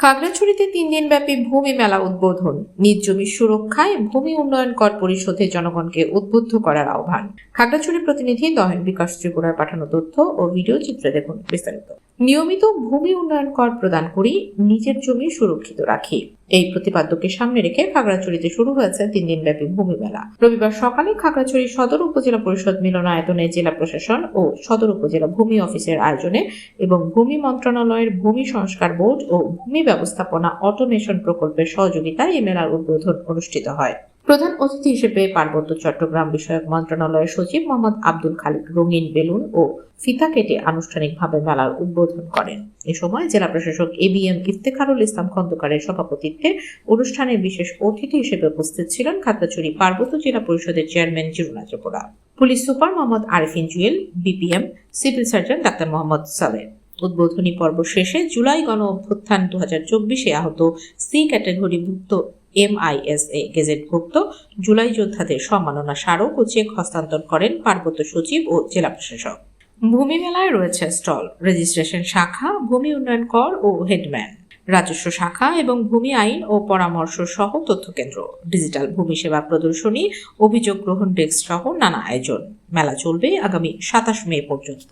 খাগড়াছড়িতে তিন দিন ব্যাপী ভূমি মেলা উদ্বোধন। নিজ জমি সুরক্ষায় ভূমি উন্নয়ন কর পরিশোধে জনগণকে উদ্বুদ্ধ করার আহ্বান। খাগড়াছড়ি প্রতিনিধি দহেন বিকাশ ত্রিপুরার পাঠানো তথ্য ও ভিডিও চিত্রে দেখুন বিস্তারিত। নিয়মিত ভূমি উন্নয়ন কর প্রদান করি, নিজের জমি সুরক্ষিত রাখি। এই প্রতিপাদ্যকে সামনে রেখে খাগড়াছড়িতে শুরু হয়েছে তিন দিনব্যাপী ভূমি মেলা। রবিবার সকালে খাগড়াছড়ি সদর উপজেলা পরিষদ মিলনায়তনে জেলা প্রশাসন ও সদর উপজেলা ভূমি অফিসের আয়োজনে এবং ভূমি মন্ত্রণালয়ের ভূমি সংস্কার বোর্ড ও ভূমি ব্যবস্থাপনা অটোমেশন প্রকল্পের সহযোগিতায় এই মেলার উদ্বোধন অনুষ্ঠিত হয়। প্রধান অতিথি হিসেবে পার্বত্য চট্টগ্রাম বিষয়ক মন্ত্রণালয়ের সচিব মোহাম্মদ আব্দুল খালিক রঙিন বেলুন ও ফিতা কেটে আনুষ্ঠানিকভাবে মেলার উদ্বোধন করেন। এ সময় জেলা প্রশাসক A B M Iftekharul Islam খন্দকারের সভাপতিত্বে অনুষ্ঠানে বিশেষ অতিথি হিসেবে উপস্থিত ছিলেন খাগড়াছড়ি পার্বত্য জেলা পরিষদের chairman Jiruna Tripura police super Mohammad Arifin Jewel BPM civil surgeon doctor Mohammad Saleh উদ্বোধনী পর্ব শেষে জুলাই গণ অভ্যুত্থান দু হাজার চব্বিশে আহত সি ক্যাটাগরিভুক্ত এমআইএসএ গেজেটভুক্ত জুলাই যোদ্ধাদের সম্মাননা স্মারক ও চেক হস্তান্তর করেন পার্বত্য সচিব ও জেলা প্রশাসক। ভূমি মেলায় রয়েছে স্টল, রেজিস্ট্রেশন শাখা, ভূমি উন্নয়ন কর ও হেডম্যান। রাজস্ব শাখা এবং ভূমি আইন ও পরামর্শ সহ তথ্য কেন্দ্র ডিজিটাল ভূমি সেবা প্রদর্শনী, অভিযোগ গ্রহণ ডেস্ক সহ নানা আয়োজন। মেলা চলবে আগামী সাতাশ মে পর্যন্ত।